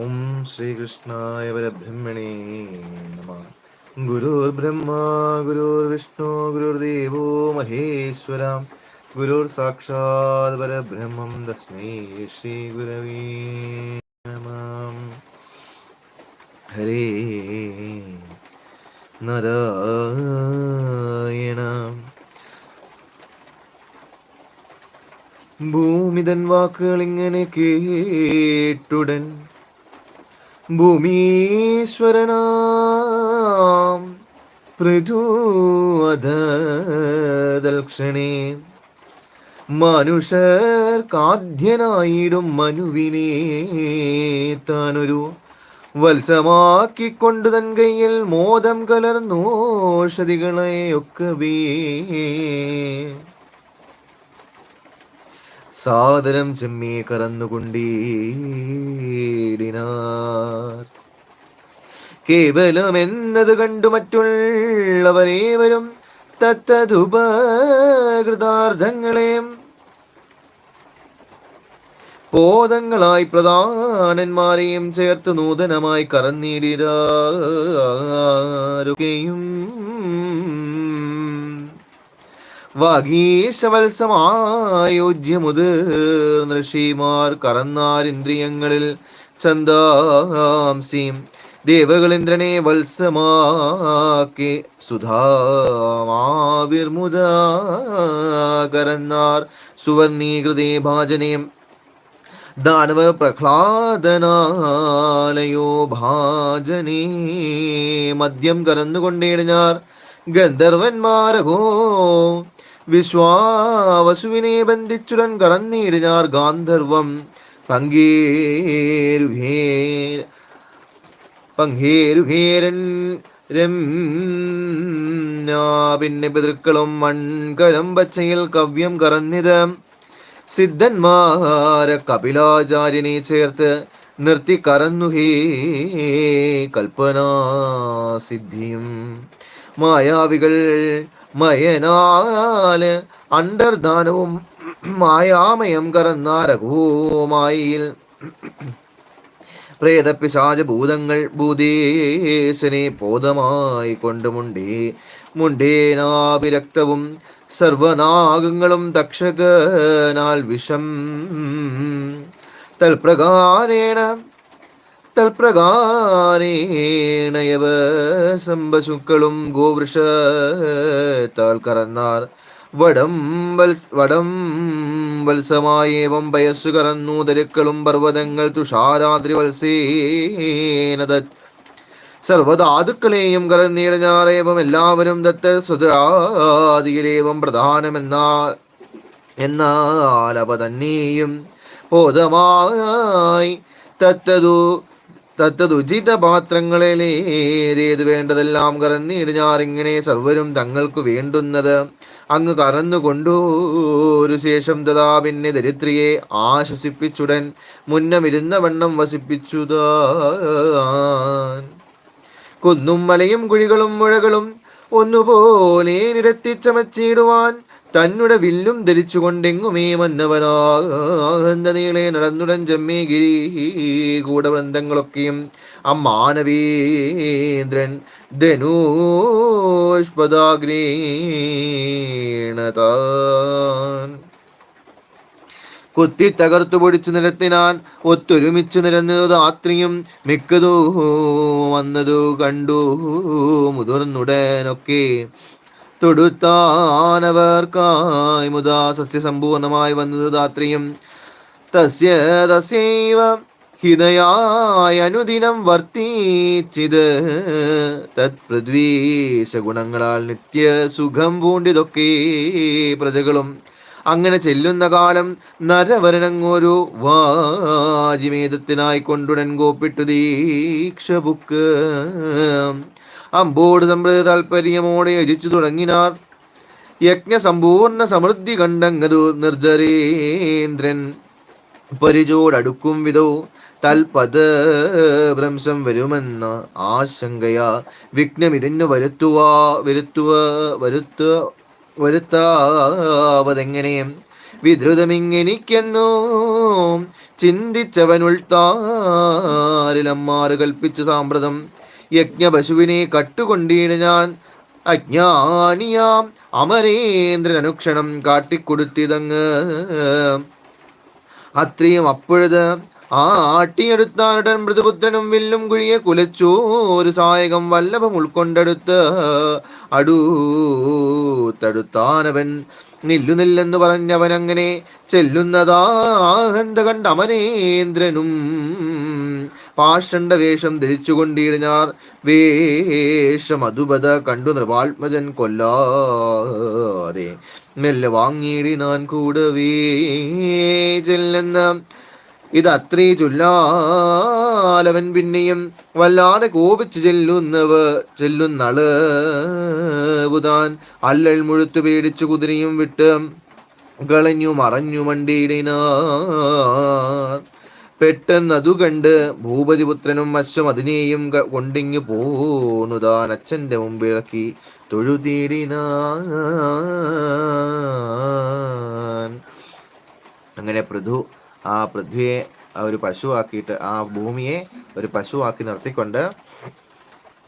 ഓം ശ്രീകൃഷ്ണായ പരബ്രഹ്മണേ നമ. ഗുരുർബ്രഹ്മ ഗുരുർവിഷ്ണു ഗുരുദേവോ മഹേശ്വര. ഗുരുർ സാക്ഷാത് പരബ്രഹ്മം തസ്മൈ ശ്രീ ഗുരവേ നമ. ഹരേ നാരായണ. ഭൂമിതൻ വാക്കുകൾ ഇങ്ങനെ കേട്ടുടൻ ഭൂമീശ്വരനാം പൃഥുവധൽക്ഷണേ മനുഷ്യർക്കാദ്യനായിടും മനുവിനെ താനൊരു വത്സമാക്കിക്കൊണ്ടു തൻ കയ്യിൽ മോദം കലർന്നോഷധികളെയൊക്കവേ. സാദരം ചെമ്മേ കറന്നുകൊണ്ടീടിനാർ. കേവലം എന്നത് കണ്ടു മറ്റുള്ളവരേവരും തത്തതുപകൃതാർത്ഥങ്ങളെയും ബോധങ്ങളായി പ്രധാനന്മാരെയും ചേർത്ത് നൂതനമായി കറന്നീടിരാരുകയും വാഗീശവത്സമായോജ്യമുതിർന്ന ഋഷിമാർ കറന്നാരിന്ദ്രിയങ്ങളിൽ ചന്ദാംസിയും ദേവകളിന്ദ്രനെ വത്സമാക്കി സുധാമാവിർമുദ കരന്നാർ സുവർണീകൃതേ ഭാജനയും ദാനവർ പ്രഹ്ലാദനാലയോ ഭാജനേ മദ്യം കറന്നുകൊണ്ടേടിഞ്ഞാർ ഗന്ധർവന്മാരകോ വിശ്വാവസുവിനെ ബന്ധിച്ചുടൻ കറന്നീടിനാർ ഗാന്ധർവം. പങ്കേരുഹേ പങ്കേരുഹേരൻ പിന്നെ പിതൃക്കളും മൺകളം പച്ചയിൽ കവ്യം കറന്നിത് സിദ്ധന്മാരെ കപിലാചാര്യനെ ചേർത്ത് നിർത്തി കറന്നുഹേ കൽപ്പനാ സിദ്ധിയും മായാവികൾ മയനാല് അണ്ടർദാനവും മായാമയം കറന്നാരഘോമായിൽ. പ്രേതപ്പിശാച ഭൂതങ്ങൾ ഭൂതേശനെ ബോധമായി കൊണ്ട് മുണ്ടേ മുണ്ടേനാഭിരക്തവും സർവനാഗങ്ങളും ദക്ഷകനാൽ വിഷം. തൽപ്രകാരേണ തൽപ്രകാരേണയവ സംബശുക്കളും ഗോവൃഷത്താൽ കറന്നാർ. വടം വൽ വടം വത്സമായേവം വയസ്സു കറന്നു. ദരുക്കളും പർവതങ്ങൾ തുഷാരാദ്രി വത്സേനത സർവധാതുക്കളെയും കറന്നീടഞ്ഞാറേവം എല്ലാവരും ദത്ത സ്വതാദിയിലേവം പ്രധാനമെന്നാൽ എന്നാൽ അവ തന്നെയും ബോധമായി തത്തതു തത്തതുചിത പാത്രങ്ങളിലേതേത് വേണ്ടതെല്ലാം കറന്നിടിഞ്ഞാറിങ്ങനെ സർവരും തങ്ങൾക്ക് വേണ്ടുന്നത്. അങ്ങ് കറന്നുകൊണ്ടൊരു ശേഷം തഥാ പിന്നെ ദരിദ്രിയെ ആശ്വസിപ്പിച്ചുടൻ മുന്നമിരുന്ന വണ്ണം വസിപ്പിച്ചുതാ കുന്നും മലയും കുഴികളും മുഴകളും ഒന്നുപോലെ നിരത്തി നിരത്തിച്ചമച്ചിടുവാൻ തന്നുടെ വില്ലും ധരിച്ചുകൊണ്ടെങ്ങുമേ മന്നവനാകുന്ന നീളെ നടന്നുടൻ ജമ്മേഗിരി കൂടവൃന്ദങ്ങളൊക്കെയും അമ്മാനവീന്ദ്രൻ ധനൂഷ്പദാഗ്രീണതാൻ കുത്തി തകർത്തു പൊടിച്ചു നിരത്തിനാൻ ഒത്തൊരുമിച്ചു നിരന്നതു രാത്രിയും മിക്കതോ വന്നതു കണ്ടു മുതിർന്നുടനൊക്കെ തൊടുത്താനവർക്കായി മുതാ സസ്യസമ്പൂർണമായി വന്നത് ധാത്രിയും തസ്യ തസ്യൈവ ഹിതയായ അനുദിനം വർത്തിച്ചിത്. തത്പ്രദ്വേശ ഗുണങ്ങളാൽ നിത്യ സുഖം പൂണ്ടിതൊക്കെ പ്രജകളും. അങ്ങനെ ചെല്ലുന്ന കാലം നരവരണങ്ങൊരു വാജിമേതത്തിനായി കൊണ്ടുടൻ കോപ്പിട്ടു ദീക്ഷ ബുക്ക്. അമ്പോട് സമ്പ്രദ താല്പര്യമോടെ യജിച്ചു തുടങ്ങിനാർ. യജ്ഞസമ്പൂർണ സമൃദ്ധി കണ്ടങ്ങതു നിർജരേന്ദ്രൻ. പരിചോടടുക്കും വിധോ തൽപദ ഭ്രംശം വരുമെന്ന ആശങ്കയാ വിഘ്നം ഇതിന് വരുത്തുവാ വരുത്തുവ വരുത്ത വരുത്താവതെങ്ങനെ? വിധൃതമിങ്ങെനിക്കെന്നോ ചിന്തിച്ചവനുൾത്താരിലമ്മാറ് കൽപ്പിച്ച സാമ്പ്രതം. യജ്ഞപശുവിനെ കട്ടുകൊണ്ടീണ് ഞാൻ. അജ്ഞാനിയാം. അമരേന്ദ്രൻ അനുക്ഷണം കാട്ടിക്കൊടുത്തിതങ്ങ്. അത്രയും അപ്പോഴത് ആട്ടിയെടുത്താനുടൻ മൃദുപുത്രനും വില്ലും കുഴിയെ കുലച്ചു ഒരു സായകം വല്ലഭം ഉൾക്കൊണ്ടെടുത്ത് അടുത്തടുത്താനവൻ നില്ലു നില്ലെന്ന് പറഞ്ഞവൻ അങ്ങനെ ചെല്ലുന്നതാഹന്ത കണ്ട അമരേന്ദ്രനും പാഷണ്ട വേഷം ധരിച്ചുകൊണ്ടിരുന്നാർ വേഷം അതുപത കണ്ടു നൃപാത്മജൻ കൊല്ലാതെ. മെല്ലെ വാങ്ങിയിടിനാൻ കൂടവേ ഇതത്രേ ഇത് അത്രേ ചൊല്ലാലവൻ പിന്നെയും വല്ലാതെ കോപിച്ചു ചെല്ലുന്നവ ചെല്ലുന്നൾ ബുധാൻ അല്ലൽ മുഴുത്തു പേടിച്ചു കുതിരയും വിട്ട് കളഞ്ഞു മറഞ്ഞു മണ്ടിയിടിനാർ. പെട്ടെന്നതു കണ്ട് ഭൂപതിപുത്രനും അശ്വം അതിനെയും കൊണ്ടിങ്ങു പോന്നുതാൻ അച്ഛന്റെ മുമ്പിളക്കി തൊഴുതീടിനാൻ. അങ്ങനെ പൃഥു ആ പൃഥ്വിയെ ഒരു പശുവാക്കിയിട്ട് ആ ഭൂമിയെ ഒരു പശുവാക്കി നിർത്തിക്കൊണ്ട്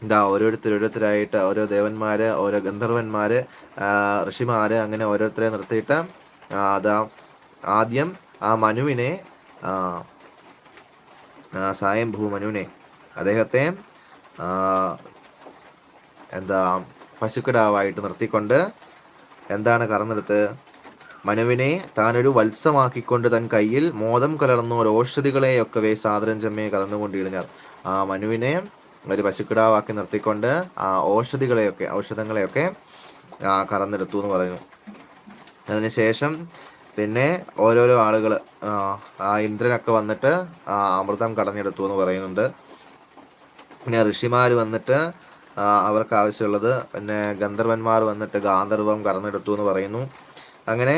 എന്താ ഓരോരുത്തർ ഓരോരുത്തരായിട്ട് ഓരോ ദേവന്മാര് ഓരോ ഗന്ധർവന്മാര് ആ, ഋഷിമാര് അങ്ങനെ ഓരോരുത്തരെ നിർത്തിയിട്ട് അതാ ആദ്യം ആ മനുവിനെ ആ, ഭൂമനുവിനെ. അദ്ദേഹത്തെ എന്താ പശുക്കിടാവായിട്ട് നിർത്തിക്കൊണ്ട് എന്താണ് കറന്നെടുത്ത്? മനുവിനെ താനൊരു വത്സമാക്കിക്കൊണ്ട് തൻ കയ്യിൽ മോദം കലർന്ന ഒരു ഔഷധികളെയൊക്കവേ സാദരം കലർന്നുകൊണ്ട് കലർന്നുകൊണ്ടിരുന്ന ആ മനുവിനെ ഒരു പശുക്കിടാവാക്കി നിർത്തിക്കൊണ്ട് ആ ഔഷധികളെയൊക്കെ ഔഷധങ്ങളെയൊക്കെ കറന്നെടുത്തു എന്ന് പറയുന്നു. അതിനുശേഷം പിന്നെ ഓരോരോ ആളുകൾ ആ ഇന്ദ്രനൊക്കെ വന്നിട്ട് അമൃതം കടഞ്ഞെടുത്തു എന്ന് പറയുന്നുണ്ട്. പിന്നെ ഋഷിമാർ വന്നിട്ട് അവർക്ക് ആവശ്യമുള്ളത്. പിന്നെ ഗന്ധർവന്മാർ വന്നിട്ട് ഗാന്ധർവം കടന്നെടുത്തു എന്ന് പറയുന്നു. അങ്ങനെ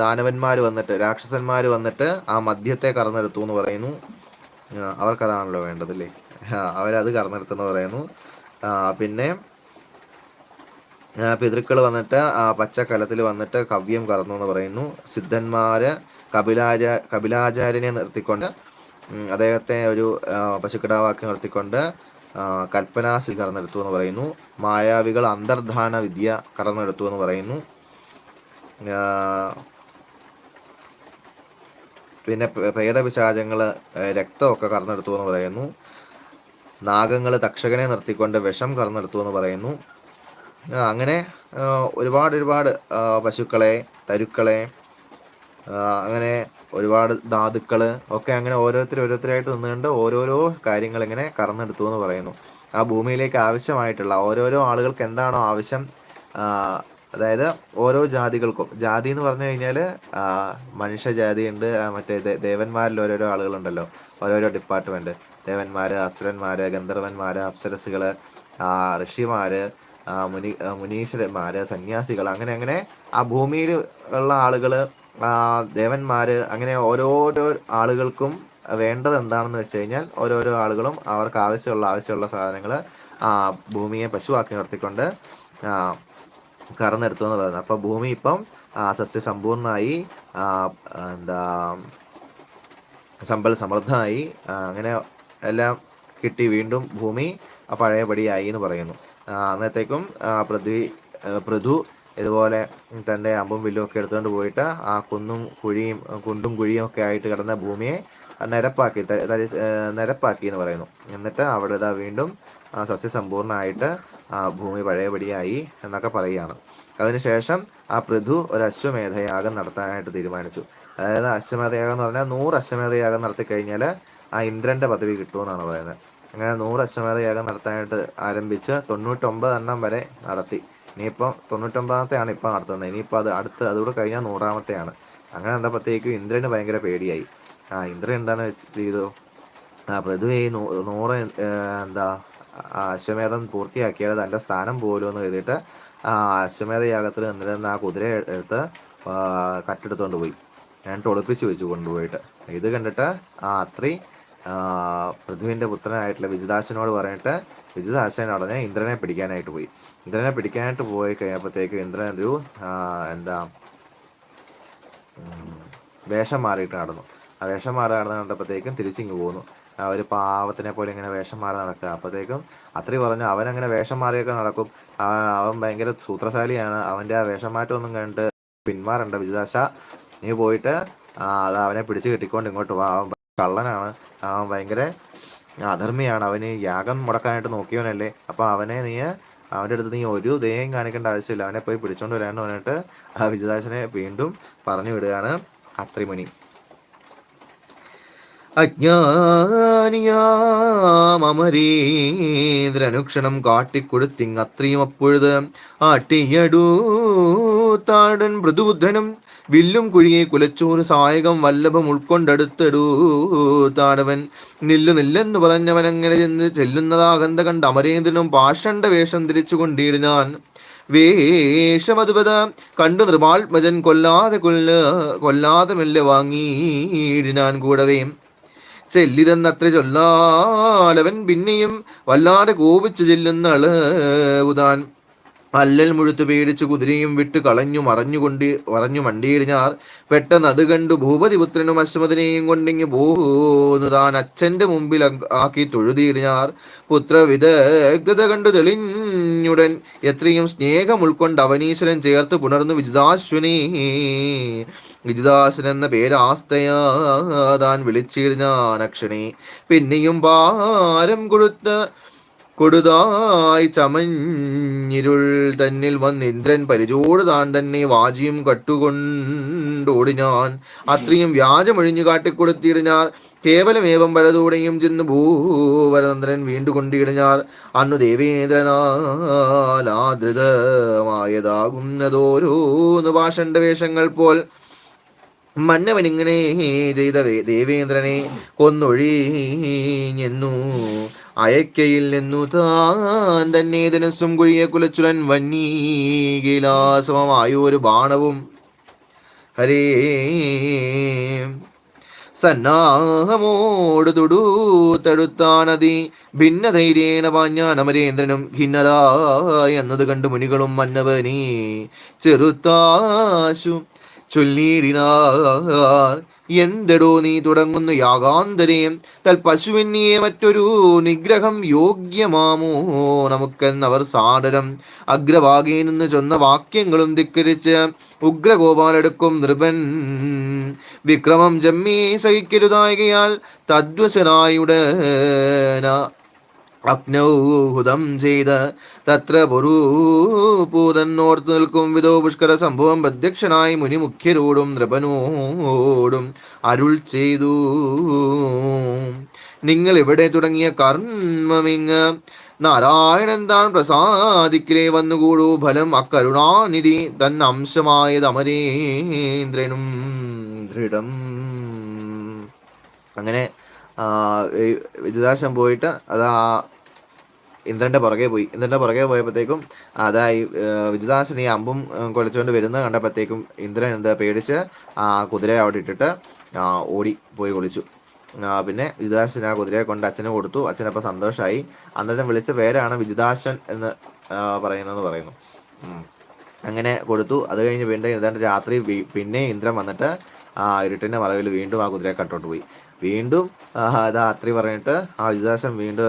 ദാനവന്മാർ വന്നിട്ട് രാക്ഷസന്മാർ വന്നിട്ട് ആ മദ്യത്തെ കറന്നെടുത്തു എന്ന് പറയുന്നു. അവർക്കതാണല്ലോ വേണ്ടതല്ലേ അവരത് കറന്നെടുത്തെന്ന് പറയുന്നു. പിന്നെ പിതൃക്കൾ വന്നിട്ട് ആ പച്ചക്കലത്തിൽ വന്നിട്ട് കവ്യം കറന്നു എന്ന് പറയുന്നു. സിദ്ധന്മാര് കപിലാച കപിലാചാര്യനെ നിർത്തിക്കൊണ്ട് അദ്ദേഹത്തെ ഒരു പശുക്കിടാവാക്യം നിർത്തിക്കൊണ്ട് കൽപ്പനാസി കൽപ്പനാസിൽ കടന്നെടുത്തു എന്ന് പറയുന്നു. മായാവികൾ അന്തർധാന വിദ്യ കടന്നെടുത്തു എന്ന് പറയുന്നു. പിന്നെ പ്രേതപിശാചങ്ങൾ രക്തമൊക്കെ കറന്നെടുത്തു എന്ന് പറയുന്നു. നാഗങ്ങൾ തക്ഷകനെ നിർത്തിക്കൊണ്ട് വിഷം കറന്നെടുത്തു എന്ന് പറയുന്നു. അങ്ങനെ ഒരുപാട് ഒരുപാട് പശുക്കളെ തരുക്കളെ അങ്ങനെ ഒരുപാട് ധാതുക്കൾ ഒക്കെ അങ്ങനെ ഓരോരുത്തർ ഓരോരുത്തരായിട്ട് നിന്നുകൊണ്ട് ഓരോരോ കാര്യങ്ങൾ ഇങ്ങനെ കറന്നെടുത്തു എന്ന് പറയുന്നു. ആ ഭൂമിയിലേക്ക് ആവശ്യമായിട്ടുള്ള ഓരോരോ ആളുകൾക്ക് എന്താണോ ആവശ്യം അതായത് ഓരോ ജാതികൾക്കും. ജാതി എന്ന് പറഞ്ഞു കഴിഞ്ഞാൽ മനുഷ്യജാതി ഉണ്ട് മറ്റേ ദേവന്മാരിൽ ഓരോരോ ആളുകളുണ്ടല്ലോ. ഓരോരോ ഡിപ്പാർട്ട്മെന്റ് ദേവന്മാർ അസുരന്മാർ ഗന്ധർവന്മാർ അപ്സരസുകൾ ഋഷിമാർ മുനി മുനീശ്വരന്മാർ സന്യാസികൾ അങ്ങനെ അങ്ങനെ ആ ഭൂമിയിൽ ഉള്ള ആളുകൾ ദേവന്മാർ അങ്ങനെ ഓരോരോ ആളുകൾക്കും വേണ്ടത് എന്താണെന്ന് വെച്ച് കഴിഞ്ഞാൽ ഓരോരോ ആളുകളും അവർക്ക് ആവശ്യമുള്ള ആവശ്യമുള്ള സാധനങ്ങൾ ഭൂമിയെ പശുവാക്കി നിർത്തിക്കൊണ്ട് കറന്നെടുത്തു എന്ന് പറയുന്നത്. അപ്പൊ ഭൂമി ഇപ്പം ആ, എന്താ സമ്പൽ സമൃദ്ധമായി അങ്ങനെ എല്ലാം കിട്ടി വീണ്ടും ഭൂമി പഴയപടിയായി എന്ന് പറയുന്നു. അന്നത്തേക്കും പൃഥ്വി പൃഥു ഇതുപോലെ തന്റെ അമ്പും വില്ലും ഒക്കെ എടുത്തുകൊണ്ട് പോയിട്ട് ആ കുന്നും കുഴിയും കുണ്ടും കുഴിയും ഒക്കെ ആയിട്ട് കിടന്ന ഭൂമിയെ നിരപ്പാക്കി നിരപ്പാക്കി എന്ന് പറയുന്നു. എന്നിട്ട് അവിടെ ഇതാ വീണ്ടും സസ്യസമ്പൂർണമായിട്ട് ഭൂമി പഴയപടിയായി എന്നൊക്കെ പറയുകയാണ്. അതിനുശേഷം ആ പൃഥു ഒരു അശ്വമേധയാഗം നടത്താനായിട്ട് തീരുമാനിച്ചു. അതായത് അശ്വമേധയാഗം എന്ന് പറഞ്ഞാൽ നൂറ് അശ്വമേധയാഗം നടത്തി കഴിഞ്ഞാൽ ആ ഇന്ദ്രന്റെ പദവി കിട്ടുമെന്നാണ് പറയുന്നത്. അങ്ങനെ നൂറ് അശ്വമേധ യാഗം നടത്താനായിട്ട് ആരംഭിച്ച് തൊണ്ണൂറ്റൊമ്പത് എണ്ണം വരെ നടത്തി. ഇനിയിപ്പം തൊണ്ണൂറ്റൊമ്പതാമത്തെയാണ് ഇപ്പം നടത്തുന്നത്. ഇനിയിപ്പോൾ അത് അടുത്ത് അതുകൂടെ കഴിഞ്ഞാൽ നൂറാമത്തെയാണ്. അങ്ങനെ കണ്ടപ്പോഴത്തേക്കും ഇന്ദ്രന് ഭയങ്കര പേടിയായി. ആ ഇന്ദ്രൻ എന്താണ് ചെയ്തു? ആ പൃഥ്വി നൂ- നൂറ് എന്താ അശ്വമേധം പൂർത്തിയാക്കിയാൽ തന്റെ സ്ഥാനം പോലും എന്ന് കരുതിയിട്ട് ആ അശ്വമേധ യാഗത്തിൽ നിന്നിരുന്ന ആ കുതിരയെ എടുത്ത് കട്ടെടുത്തുകൊണ്ട് പോയി. ഞാൻ ഒളിപ്പിച്ച് വെച്ച് കൊണ്ടുപോയിട്ട്. ഇത് കണ്ടിട്ട് ആ അത്രി ആ, പൃഥ്വിന്റെ പുത്രനായിട്ടുള്ള വിജിതാശനോട് പറഞ്ഞിട്ട് വിജിതാശൻ ഉടനെ ഇന്ദ്രനെ പിടിക്കാനായിട്ട് പോയി. ഇന്ദ്രനെ പിടിക്കാനായിട്ട് പോയി കഴിഞ്ഞപ്പോഴത്തേക്കും ഇന്ദ്രൻ ഒരു എന്താ വേഷം മാറിയിട്ട് നടന്നു. ആ വേഷം മാറി നടന്ന് കണ്ടപ്പോഴത്തേക്കും തിരിച്ചിങ്ങ് പോന്നു. ആ ഒരു പാവത്തിനെ പോലെ ഇങ്ങനെ വേഷം മാറി നടക്കുക. അപ്പോഴത്തേക്കും അത്രി പറഞ്ഞു അവൻ അങ്ങനെ വേഷം മാറിയൊക്കെ നടക്കും. അവൻ ഭയങ്കര സൂത്രശാലിയാണ്. അവന്റെ ആ വേഷം മാറ്റമൊന്നും കണ്ടിട്ട് പിന്മാറണ്ട വിജിതാശ. നീ പോയിട്ട് അത് അവനെ പിടിച്ച് കെട്ടിക്കൊണ്ട് ഇങ്ങോട്ട് വാ. കള്ളനാണ്. അവൻ ഭയങ്കര അധർമ്മിയാണ്. അവന് യാഗം മുടക്കാനായിട്ട് നോക്കിയവനല്ലേ. അപ്പോൾ അവനെ നീ അവന്റെ അടുത്ത് നീ ഒരു ദയം കാണിക്കേണ്ട ആവശ്യമില്ല. അവനെ പോയി പിടിച്ചോണ്ട് വരാമെന്ന് പറഞ്ഞിട്ട് ആ വിജയദാസനെ വീണ്ടും പറഞ്ഞു വിടുകയാണ് അത്രിമണി. അജ്ഞാനിയാമരീന്ദ്രനുക്ഷണം കാട്ടിക്കൊടുത്തിങ് അത്രയും അപ്പൊഴുത്. ആട്ടിയടൂ താടൻ മൃദുബുദ്ധനും വില്ലും കുഴിയെ കുലച്ചോറ് സായകം വല്ലഭം ഉൾക്കൊണ്ടെടുത്തെടൂ താടവൻ നില്ലു നില്ലെന്ന് പറഞ്ഞവൻ അങ്ങനെ ചെന്ന് ചെല്ലുന്നതാകന്ത കണ്ട് അമരേന്ദ്രനും പാഷണ്ട വേഷം തിരിച്ചു കൊണ്ടിരുന്നാൻ. വേഷമതുപത കണ്ടു നൃപാത്മജൻ കൊല്ലാതെ കൊല്ല കൊല്ലാതെ മെല്ലെ വാങ്ങിയിടിനാൻ കൂടവേ. ചെല്ലിതെന്നത്ര ചൊല്ലാലവൻ പിന്നെയും വല്ലാതെ കോപിച്ചു ചെല്ലുന്ന അളവുതാൻ അല്ലൽ മുഴുത്ത് പേടിച്ച് കുതിരയും വിട്ട് കളഞ്ഞു മറഞ്ഞുകൊണ്ട് മറഞ്ഞു മണ്ടിയിടിഞ്ഞാർ. പെട്ടെന്ന് അത് കണ്ടു ഭൂപതിപുത്രനും അശ്വതിനെയും കൊണ്ടിങ്ങി പോന്നു താൻ അച്ഛന്റെ മുമ്പിൽ ആക്കി തൊഴുതിയിടിഞ്ഞാർ. പുത്രവിദഗ്ധത കണ്ടു തെളിഞ്ഞുടൻ എത്രയും സ്നേഹം ഉൾക്കൊണ്ട് അവനീശ്വരൻ ചേർത്ത് പുണർന്നു വിജിതാശ്വനീ വിജിതാശൻ എന്ന പേരാസ്തയാ താൻ വിളിച്ചിടിഞ്ഞാൻ അക്ഷണേ. പിന്നെയും പാരം കൊടുത്ത കൊടുതായി ചമഞ്ഞിരുൾ തന്നിൽ വന്ന് ഇന്ദ്രൻ പരിചോട് താൻ തന്നെ വാജിയും കട്ടുകൊണ്ടോടിഞ്ഞാൻ അത്രയും വ്യാജമൊഴിഞ്ഞു കാട്ടിക്കൊടുത്തിടിഞ്ഞാർ കേവലമേവം പലതോടെയും ചെന്ന് ഭൂവരനന്ദനൻ വീണ്ടു കൊണ്ടിടിഞ്ഞാർ അന്നു ദേവേന്ദ്രനാലാദൃതമായതാകുന്നതോരോന്ന് ഭാഷണ്ട വേഷങ്ങൾ പോൽ മന്നവനിങ്ങനെ ചെയ്ത ദേവേന്ദ്രനെ കൊന്നൊഴിഞ്ഞെന്നു. അയക്കയിൽ നിന്നു താൻ തന്നെ ധനസ്സും കുഴിയെ കുലച്ചുലൻ വന്നീകിലാസമമായ ഒരു ബാണവും. ഹരേ സന്നാഹമോട് തൊടുത്തടുത്താനതി ഭിന്നധൈര്യേണ പാഞ്ഞാൻ അമരേന്ദ്രനും ഖിന്നത എന്നത് കണ്ട് മുനികളും മന്നവനീ ചെറുത്താശു ചൊല്ലിയിടിനാർ എന്തെടോ നീ തുടങ്ങുന്നു യാഗാന്തരേം? തൽ പശുവിനിയെ മറ്റൊരു നിഗ്രഹം യോഗ്യമാമോ? നമുക്കെന്നവർ സാടരം അഗ്രഭാഗേ നിന്ന് ചൊന്ന വാക്യങ്ങളും ധിക്കരിച്ച് ഉഗ്രഗോപാലെടുക്കും നൃപൻ. വിക്രമം ജമ്മീ സഹിക്കരുതായകയാൽ തദ്വശനായുടന. അഗ്നൗഹുതം ചെയ്ത് തത്ര പുറൂപൂതന്നോർത്ത് നിൽക്കും. വിധോ പുഷ്കര സംഭവം പ്രത്യക്ഷനായി മുനി മുഖ്യരോടും നൃപനോടും അരുൾ ചെയ്തു. നിങ്ങൾ ഇവിടെ തുടങ്ങിയ കർമ്മമിങ് നാരായണൻ താൻ പ്രസാദിക്കിലേ വന്നുകൂടൂ. ഫലം അക്കരുണാനിധി തൻ അംശമായത് അമരേന്ദ്രനും ദൃഢം. അങ്ങനെ ഈ പോയിട്ട് അത് ആ ഇന്ദ്രന്റെ പുറകെ പോയി. ഇന്ദ്രന്റെ പുറകെ പോയപ്പോഴത്തേക്കും അതായി വിജിതാസൻ ഈ അമ്പും കൊലച്ചുകൊണ്ട് വരുന്നത് കണ്ടപ്പോഴത്തേക്കും ഇന്ദ്രൻ എന്താ പേടിച്ച് ആ കുതിരയെ അവിടെ ഇട്ടിട്ട് ഓടി പോയി കുളിച്ചു. പിന്നെ വിജിതാസൻ ആ കുതിരയെ കൊണ്ട് അച്ഛന് കൊടുത്തു. അച്ഛനപ്പോൾ സന്തോഷമായി അന്നേരം വിളിച്ച പേരാണ് വിജിതാശൻ എന്ന് പറയുന്നതെന്ന് പറയുന്നു. അങ്ങനെ കൊടുത്തു. അത് കഴിഞ്ഞ് വീണ്ടും ഏതാണ്ട് രാത്രി പിന്നെ ഇന്ദ്രൻ വന്നിട്ട് ആ ഇരുട്ടിന്റെ മറവിൽ വീണ്ടും ആ കുതിരയെ കട്ടോട്ട് പോയി. വീണ്ടും അത് പറഞ്ഞിട്ട് ആ വിജിതാസൻ വീണ്ടും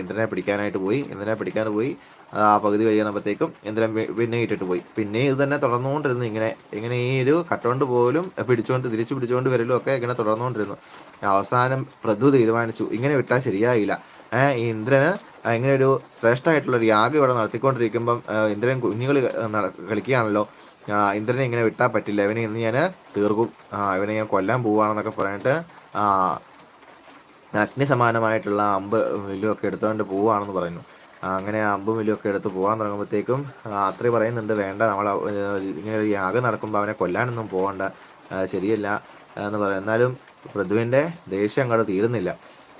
ഇന്ദ്രനെ പിടിക്കാനായിട്ട് പോയി. ഇന്ദ്രനെ പിടിക്കാൻ പോയി. ആ പകുതി കഴിയുമ്പോഴത്തേക്കും ഇന്ദ്രൻ പിന്നെ ഇട്ടിട്ട് പോയി. പിന്നെ ഇത് തന്നെ തുടർന്നുകൊണ്ടിരുന്നു ഇങ്ങനെ ഇങ്ങനെ ഈ ഒരു കട്ടുകൊണ്ട് പോലും പിടിച്ചുകൊണ്ട് തിരിച്ചു പിടിച്ചുകൊണ്ട് വരലും ഒക്കെ ഇങ്ങനെ തുടർന്നുകൊണ്ടിരുന്നു. അവസാനം പ്രഭു തീരുമാനിച്ചു ഇങ്ങനെ വിട്ടാൽ ശരിയായില്ല. ഈ ഇന്ദ്രന് ഇങ്ങനെ ഒരു ശ്രേഷ്ഠമായിട്ടുള്ള ഒരു യാഗം ഇവിടെ നടത്തിക്കൊണ്ടിരിക്കുമ്പം ഇന്ദ്രൻ കുഞ്ഞുങ്ങൾ കളിക്കുകയാണല്ലോ. ഇന്ദ്രനെ ഇങ്ങനെ വിട്ടാൽ പറ്റില്ല. ഇവനെ ഇന്ന് ഞാൻ തീർക്കും. ഇവനെ ഞാൻ കൊല്ലാൻ പോവാണെന്നൊക്കെ പറഞ്ഞിട്ട് അഗ്നി സമാനമായിട്ടുള്ള അമ്പ് വില്ലുമൊക്കെ എടുത്തുകൊണ്ട് പോവുകയാണെന്ന് പറയുന്നു. അങ്ങനെ അമ്പ് വില്ലുമൊക്കെ എടുത്ത് പോകാൻ തുടങ്ങുമ്പോഴത്തേക്കും അത്ര പറയുന്നുണ്ട് വേണ്ട നമ്മൾ ഇങ്ങനെ ഒരു യാഗം നടക്കുമ്പോൾ അവനെ കൊല്ലാനൊന്നും പോകണ്ട ശരിയല്ല എന്ന് പറയും എന്നാലും പൃഥുവിന്റെ ദേഷ്യം അങ്ങോട്ട് തീരുന്നില്ല.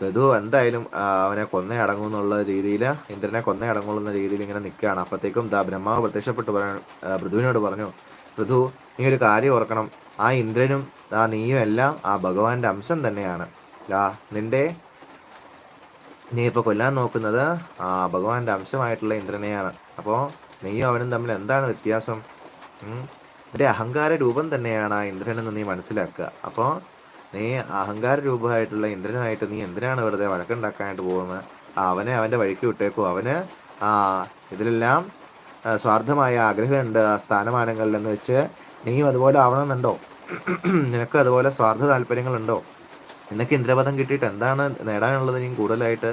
പൃഥു എന്തായാലും അവനെ കൊന്നേ അടങ്ങും എന്നുള്ള രീതിയിൽ ഇന്ദ്രനെ കൊന്നേ അടങ്ങുള്ളൂ രീതിയിൽ ഇങ്ങനെ നിൽക്കുകയാണ് അപ്പോഴത്തേക്കും ദാ ബ്രഹ്മാവ് പ്രത്യക്ഷപ്പെട്ട് പറയാൻ പൃഥുവിനോട് പറഞ്ഞു പൃഥു നീ ഒരു കാര്യം ഓർക്കണം. ആ ഇന്ദ്രനും ആ നീയും എല്ലാം ആ ഭഗവാന്റെ അംശം തന്നെയാണ്. ആ നിന്റെ നീ ഇപ്പോൾ കൊല്ലാൻ നോക്കുന്നത് ആ ഭഗവാന്റെ അംശമായിട്ടുള്ള ഇന്ദ്രനെയാണ്. അപ്പോൾ നീയും അവനും തമ്മിൽ എന്താണ് വ്യത്യാസം? നിന്റെ അഹങ്കാര രൂപം തന്നെയാണ് ആ ഇന്ദ്രനെന്ന് നീ മനസ്സിലാക്കുക. അപ്പോൾ നീ അഹങ്കാര രൂപമായിട്ടുള്ള ഇന്ദ്രനായിട്ട് നീ എന്തിനാണ് വെറുതെ വഴക്കുണ്ടാക്കാനായിട്ട് പോകുന്നത്? അവനെ അവന്റെ വഴിക്ക് വിട്ടേക്കോ. അവന് ആ ഇതിലെല്ലാം സ്വാർത്ഥമായ ആഗ്രഹമുണ്ട് ആ സ്ഥാനമാനങ്ങളിൽ എന്ന് വെച്ച് നീയും അതുപോലെ ആവണമെന്നുണ്ടോ? നിനക്ക് അതുപോലെ സ്വാർത്ഥ താല്പര്യങ്ങളുണ്ടോ? നിനക്ക് ഇന്ദ്രപദം കിട്ടിയിട്ട് എന്താണ് നേടാനുള്ളത് നീ കൂടുതലായിട്ട്?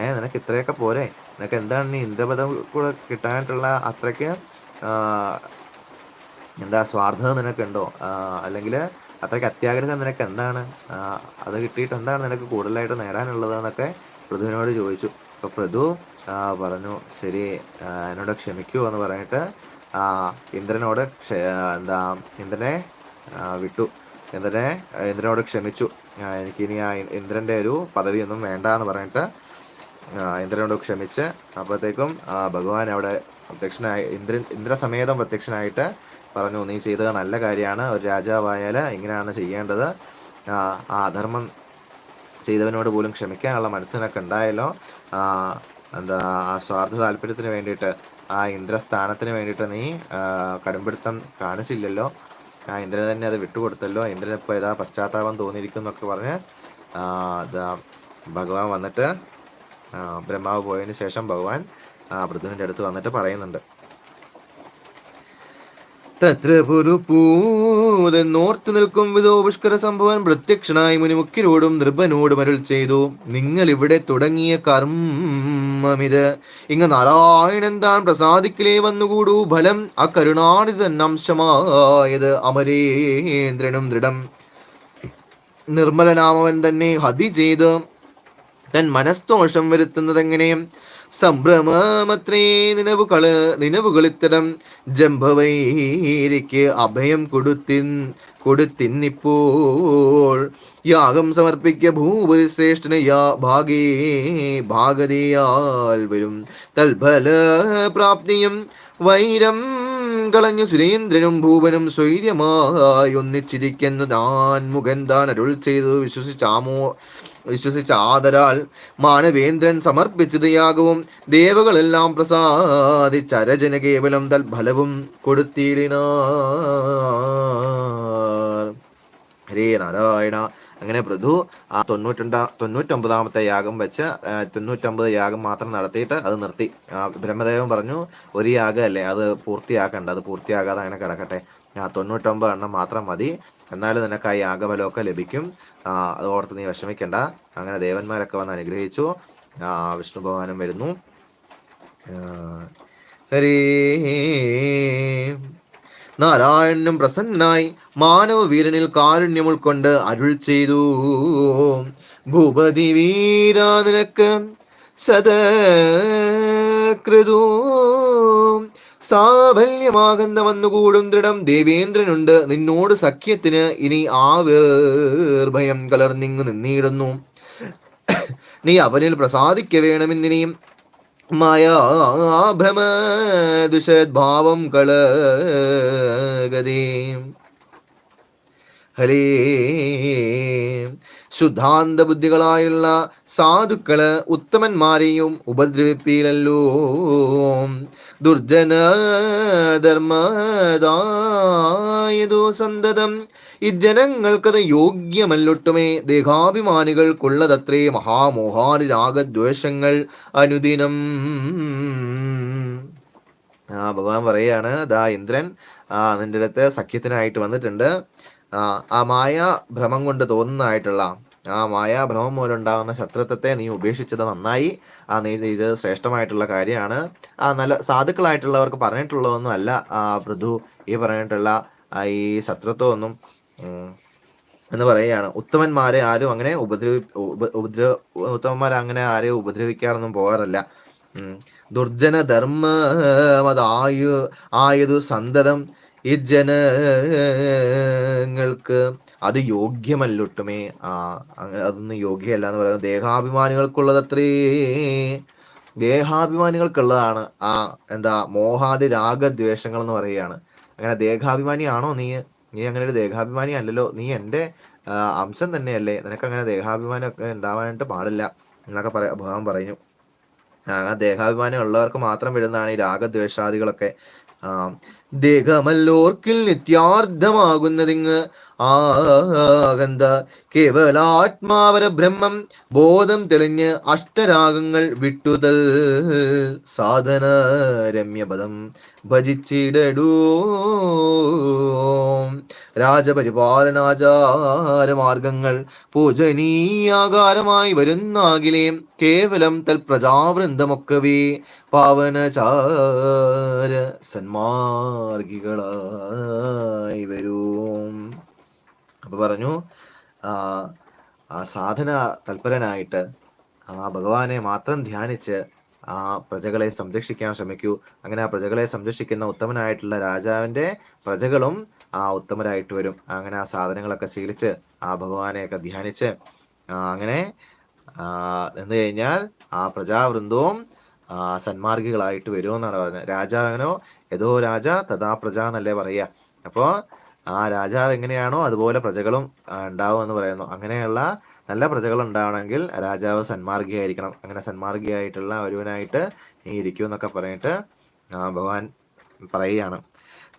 ഏഹ് നിനക്ക് ഇത്രയൊക്കെ പോരെ. നിനക്ക് എന്താണ് നീ ഇന്ദ്രപദം കൂടെ കിട്ടാനായിട്ടുള്ള അത്രയ്ക്ക് എന്താ സ്വാർത്ഥത നിനക്കുണ്ടോ? അല്ലെങ്കിൽ അത്രയ്ക്ക് അത്യാഗ്രഹം നിനക്ക് എന്താണ്? അത് കിട്ടിയിട്ട് എന്താണ് നിനക്ക് കൂടുതലായിട്ട് നേടാനുള്ളത് എന്നൊക്കെ പൃഥുവിനോട് ചോദിച്ചു. അപ്പോൾ പൃഥു പറഞ്ഞു ശരി എന്നോട് ക്ഷമിക്കൂ എന്ന് പറഞ്ഞിട്ട് ഇന്ദ്രനോട് എന്താ ഇന്ദ്രനെ വിട്ടു. ഇന്ദ്രനെ ഇന്ദ്രനോട് ക്ഷമിച്ചു. എനിക്കിനി ആ ഇന്ദ്രന്റെ ഒരു പദവിയൊന്നും വേണ്ട എന്ന് പറഞ്ഞിട്ട് ഇന്ദ്രനോട് ക്ഷമിച്ച് അപ്പോഴത്തേക്കും ഭഗവാൻ അവിടെ പ്രത്യക്ഷനായി ഇന്ദ്രൻ ഇന്ദ്രസമേതം പ്രത്യക്ഷനായിട്ട് പറഞ്ഞു നീ ചെയ്തത് നല്ല കാര്യമാണ്. ഒരു രാജാവായാൽ ഇങ്ങനെയാണ് ചെയ്യേണ്ടത്. ആ അധർമ്മം ചെയ്തവനോട് പോലും ക്ഷമിക്കാനുള്ള മനസ്സിനൊക്കെ ഉണ്ടായല്ലോ. എന്താ ആ സ്വാർത്ഥ താല്പര്യത്തിന് വേണ്ടിയിട്ട് ആ ഇന്ദ്രസ്ഥാനത്തിന് വേണ്ടിയിട്ട് നീ കടുംപിടുത്തം കാണിച്ചില്ലല്ലോ. ആ ഇന്ദ്രൻ തന്നെ അത് വിട്ടുകൊടുത്തല്ലോ. ഇന്ദ്രൻ ഇപ്പോൾ ഏതാ പശ്ചാത്താപം തോന്നിയിരിക്കുന്നു എന്നൊക്കെ പറഞ്ഞ് എന്താ ഭഗവാൻ വന്നിട്ട് ബ്രഹ്മാവ് പോയതിന് ശേഷം ഭഗവാൻ ആ പൃഥുവിന്റെ അടുത്ത് വന്നിട്ട് പറയുന്നുണ്ട്. തത്ര നിൽക്കും വിധോ പുഷ്കര സംഭവൻ പ്രത്യക്ഷനായി മുനിമുക്കിനോടും നൃപനോടും അരുൾ ചെയ്തു. നിങ്ങൾ ഇവിടെ തുടങ്ങിയ കർമ്മമിത്. ഇങ്ങ് നാരായണൻ താൻ പ്രസാദിക്കലേ വന്നുകൂടൂ. ഫലം ആ കരുണാനിതൻ അംശമായത് അമരേന്ദ്രനും ദൃഢം. നിർമ്മലനാമവൻ തന്നെ ഹതി ചെയ്ത് തൻ മനസ്തോഷം വരുത്തുന്നതെങ്ങനെ? സംഭ്രമമത്രേ നിലവുകൾ നിലവുകളിത്തരം ജംഭവൈരിക്ക് അഭയം കൊടുത്തിൻ കൊടുത്തിന്നിപ്പോൾ യാഗം സമർപ്പിക്ക ഭൂപതി ശ്രേഷ്ഠന് യാ ഭാഗേ ഭാഗതയാൽ വരും തൽഫല പ്രാപ്തിയും വൈരം കളഞ്ഞു സുരേന്ദ്രനും ഭൂപനും സ്വൈര്യമായി ഒന്നിച്ചിരിക്കുന്നു താൻ മുഖൻ താൻ അരുൾ ചെയ്തു വിശ്വസിച്ചാമോ വിശ്വസിച്ച ആദരാൽ മാനവേന്ദ്രൻ സമർപ്പിച്ചത് യാഗവും ദേവകളെല്ലാം പ്രസാദിച്ചരജന കേവലം തൽഫലവും കൊടുത്തിടിനാർ. ഹരേ നാരായണ. അങ്ങനെ പൃഥു ആ തൊണ്ണൂറ്റൊണ്ടാ തൊണ്ണൂറ്റൊമ്പതാമത്തെ യാഗം വെച്ച് തൊണ്ണൂറ്റൊമ്പത് യാഗം മാത്രം നടത്തിയിട്ട് അത് നിർത്തി. ബ്രഹ്മദേവൻ പറഞ്ഞു ഒരു യാഗം അല്ലേ അത് പൂർത്തിയാക്കണ്ട അത് പൂർത്തിയാകാതെ അങ്ങനെ കിടക്കട്ടെ. തൊണ്ണൂറ്റൊമ്പത് എണ്ണം മാത്രം മതി. എന്നാലും നിനക്ക് ആ യാഗഫലമൊക്കെ ലഭിക്കും അത് ഓർത്ത് നീ വിഷമിക്കണ്ട. അങ്ങനെ ദേവന്മാരൊക്കെ വന്ന് അനുഗ്രഹിച്ചു. വിഷ്ണു ഭഗവാനും വരുന്നു. ഹരേ നാരായണനും പ്രസന്നായി മാനവ വീരനിൽ കാരുണ്യം ഉൾക്കൊണ്ട് അരുൾ ചെയ്തു. ഭൂപതി വീരാ നിനക്ക് സദകൃതൂ. സാഫല്യമാകുന്ന വന്നുകൂടും ദൃഢം. ദേവേന്ദ്രനുണ്ട്. നിന്നോട് സഖ്യത്തിന് ഇനി ആ ഭയം കലർന്നിങ്ങു നിന്നിടുന്നു. നീ അവനിൽ പ്രസാദിക്ക വേണമെന്നിനിയും മായാഭ്രമ ദുഷദ്ഭാവം കളഗതേ ഹരേ ശുദ്ധാന്ത ബുദ്ധികളായുള്ള സാധുക്കൾ ഉത്തമന്മാരെയും ഉപദ്രവിപ്പിയിലല്ലോ ദുർജന ധർമ്മതായതോ സന്തതം. ഇജ്ജനങ്ങൾക്കത് യോഗ്യമല്ലൊട്ടുമേ. ദേഹാഭിമാനികൾക്കുള്ളതത്രേ. മഹാമോഹാനി രാഗദ്വേഷങ്ങൾ അനുദിനം. ആ ഭഗവാൻ പറയാണ് ദാ ഇന്ദ്രൻ ആ നിന്റെ അടുത്ത് സഖ്യത്തിനായിട്ട് വന്നിട്ടുണ്ട്. ആ മായ ഭ്രമം കൊണ്ട് തോന്നുന്നതായിട്ടുള്ള ആ മായാ ഭ്രമം മൂലമുണ്ടാകുന്ന ശത്രുത്വത്തെ നീ ഉപേക്ഷിച്ചത് നന്നായി. ആ നീ ചെയ്തത് ശ്രേഷ്ഠമായിട്ടുള്ള കാര്യമാണ്. ആ നല്ല സാധുക്കളായിട്ടുള്ളവർക്ക് പറഞ്ഞിട്ടുള്ളതൊന്നും അല്ല. ആ പൃഥു ഈ പറഞ്ഞിട്ടുള്ള ഈ ശത്രുത്വമൊന്നും എന്ന് പറയുകയാണ്. ഉത്തമന്മാരെ ആരും അങ്ങനെ ഉപദ്രവി ഉപ- ഉപദ്രവ ഉത്തമന്മാരെ അങ്ങനെ ആരെയും ഉപദ്രവിക്കാറൊന്നും പോകാറില്ല. ദുർജന ആയു ആയതു സന്തതം ഈ ജനങ്ങൾക്ക് അത് യോഗ്യമല്ലൊട്ടുമേ. അതൊന്നും യോഗ്യമല്ല എന്ന് പറയുന്നത് ദേഹാഭിമാനികൾക്കുള്ളത് അത്രേ ദേഹാഭിമാനികൾക്കുള്ളതാണ്. ആ എന്താ മോഹാദി രാഗദ്വേഷങ്ങൾ എന്ന് പറയുകയാണ്. അങ്ങനെ ദേഹാഭിമാനിയാണോ നീ? നീ അങ്ങനെ ഒരു ദേഹാഭിമാനി അല്ലല്ലോ. നീ എന്റെ അംശം തന്നെയല്ലേ. നിനക്ക് അങ്ങനെ ദേഹാഭിമാനം ഒക്കെ ഉണ്ടാവാനായിട്ട് പാടില്ല എന്നൊക്കെ പറ ഭഗവാൻ പറഞ്ഞു. ആ ദേഹാഭിമാനം ഉള്ളവർക്ക് മാത്രം വരുന്നതാണ് ഈ രാഗദ്വേഷാദികളൊക്കെ. ദേഹമല്ലോർക്കിൽ നിത്യാർത്ഥമാകുന്നതിങ് ആകന്ത കേവലാത്മാവര ബ്രഹ്മം ബോധം തെളിഞ്ഞ് അഷ്ടരാഗങ്ങൾ വിട്ടുതൽ സാധന രമ്യപദം ഭജിച്ചിടടൂ. രാജപരിപാലനാചാരമാർഗങ്ങൾ പൂജനീയാകാരമായി വരുന്നാകിലേ കേവലം തൽ പ്രജാവൃന്ദമൊക്കവേ പാവനചാര സന്മാർഗികളായി വരും. അപ്പൊ പറഞ്ഞു ആ സാധന തൽപരനായിട്ട് ആ ഭഗവാനെ മാത്രം ധ്യാനിച്ച് ആ പ്രജകളെ സംരക്ഷിക്കാൻ ശ്രമിക്കൂ. അങ്ങനെ ആ പ്രജകളെ സംരക്ഷിക്കുന്ന ഉത്തമനായിട്ടുള്ള രാജാവിന്റെ പ്രജകളും ആ ഉത്തമരായിട്ട് വരും. അങ്ങനെ ആ സാധനങ്ങളൊക്കെ ശീലിച്ച് ആ ഭഗവാനെയൊക്കെ ധ്യാനിച്ച് അങ്ങനെ എന്ന് കഴിഞ്ഞാൽ ആ പ്രജാവൃന്ദവും സന്മാർഗികളായിട്ട് വരുമെന്നാണ് പറഞ്ഞത്. രാജാവിനോ ഏതോ രാജ തഥാ പ്രജ എന്നല്ലേ പറയുക. അപ്പോൾ ആ രാജാവ് എങ്ങനെയാണോ അതുപോലെ പ്രജകളും ഉണ്ടാവും എന്ന് പറയുന്നു. അങ്ങനെയുള്ള നല്ല പ്രജകൾ ഉണ്ടാവണമെങ്കിൽ രാജാവ് സന്മാർഗിയായിരിക്കണം. അങ്ങനെ സന്മാർഗിയായിട്ടുള്ള ഒരുവനായിട്ട് നീ ഇരിക്കൂ എന്നൊക്കെ പറഞ്ഞിട്ട് ഭഗവാൻ പറയുകയാണ്.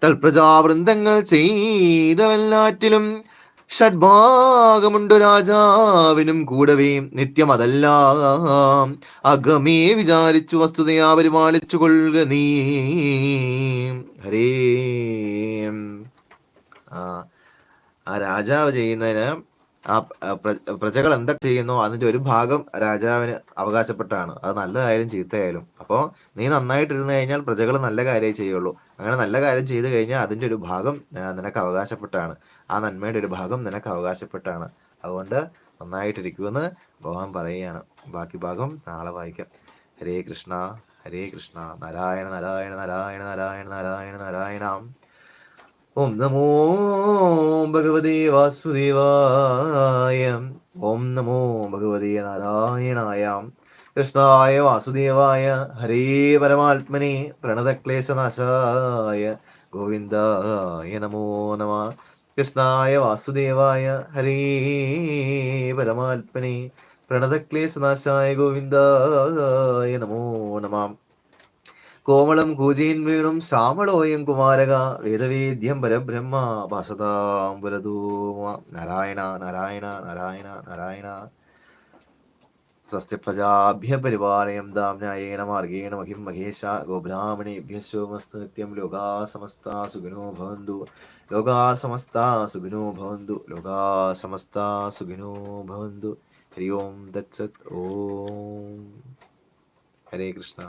തൽപ്രജാവൃന്ദങ്ങൾ ചെയ്തവല്ലാറ്റിലും ഷഡ്ഭാഗമുണ്ടു രാജാവിനും കൂടവേ. നിത്യം അതല്ല. അകമേ വിചാരിച്ചു വസ്തുതയാ പരിപാലിച്ചു കൊള്ളുക നീ. ഹരേ. ആ ആ രാജാവ് ചെയ്യുന്നതിന് ആ പ്രജകൾ എന്തൊക്കെ ചെയ്യുന്നോ അതിന്റെ ഒരു ഭാഗം രാജാവിന് അവകാശപ്പെട്ടാണ്. അത് നല്ലതായാലും ചീത്തയായാലും. അപ്പോൾ നീ നന്നായിട്ടിരുന്നു കഴിഞ്ഞാൽ പ്രജകൾ നല്ല കാര്യമേ ചെയ്യുള്ളൂ. അങ്ങനെ നല്ല കാര്യം ചെയ്തു കഴിഞ്ഞാൽ അതിന്റെ ഒരു ഭാഗം നിനക്ക് അവകാശപ്പെട്ടാണ്. ആ നന്മയുടെ ഒരു ഭാഗം നിനക്ക് അവകാശപ്പെട്ടാണ്. അതുകൊണ്ട് നന്നായിട്ടിരിക്കുമെന്ന് ഭഗവാൻ പറയുകയാണ്. ബാക്കി ഭാഗം നാളെ വായിക്കാം. ഹരേ കൃഷ്ണ ഹരേ കൃഷ്ണ നാരായണ നാരായണ നാരായണ നാരായണ നാരായണ നാരായണ. ഓം നമോ ഭഗവതി വാസുദേവായ ഓം നമോ ഭഗവതി നാരായണായ കൃഷ്ണായ വാസുദേവായ ഹരേ പരമാത്മനെ പ്രണതക്ലേശനാശായ ഗോവിന്ദായ നമോ നമ കൃഷ്ണായ വാസുദേവായ ഹരേ പരമാത്മനെ പ്രണതക്ലേശനാശായ ഗോവിന്ദായ നമോ നമ. കോമളം കൂജീൻ വീണും ശ്യാമളോയം കുമാരക വേദവേദ്യം പരബ്രഹ്മ ഭാസതാം പുരതൂമ നാരായണ നാരായണ നാരായണ നാരായണ സസ്യപ്രജാഭ്യ പരിപാലയം ദാം ന്യായേന മാർഗേണ മഹിം മഹേശ ഗോബ്രാഹ്മണേഭ്യ ശോമസ്തു നിത്യം ലോകാ സമസ്ത സുഖിനോ ഭവന്തു ലോകാ സമസ്ത സുഖിനോ ഭവന്തു ലോകാ സമസ്ത സുഖിനോ ഭവന്തു ഹരി ഓം ദത്സത് ഓം ഹരേ കൃഷ്ണ